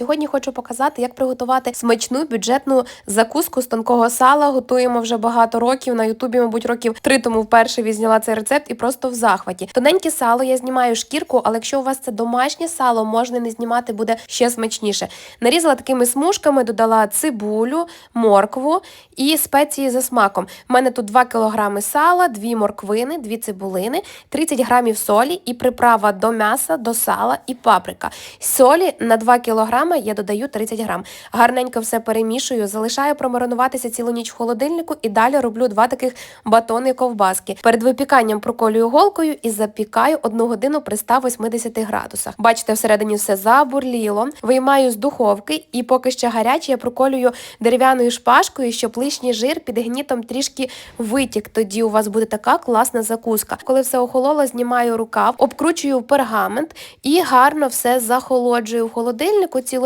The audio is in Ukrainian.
Сьогодні хочу показати, як приготувати смачну бюджетну закуску з тонкого сала. Готуємо вже багато років. На Ютубі, мабуть, років три тому вперше відзняла цей рецепт і просто в захваті. Тоненьке сало я знімаю шкірку, але якщо у вас це домашнє сало, можна не знімати, буде ще смачніше. Нарізала такими смужками, додала цибулю, моркву і спеції за смаком. У мене тут 2 кг сала, 2 морквини, 2 цибулини, 30 грамів солі і приправа до м'яса, до сала і паприка. Солі на 2 кг я додаю 30 грам. Гарненько все перемішую, залишаю промаринуватися цілу ніч в холодильнику і далі роблю два таких батони ковбаски. Перед випіканням проколюю голкою і запікаю одну годину при 180 градусах. Бачите, всередині все забурліло. Виймаю з духовки і поки ще гаряче я проколюю дерев'яною шпажкою, щоб лишній жир під гнітом трішки витік. Тоді у вас буде така класна закуска. Коли все охололо, знімаю рукав, обкручую пергамент і гарно все захолоджую в холодильнику цілу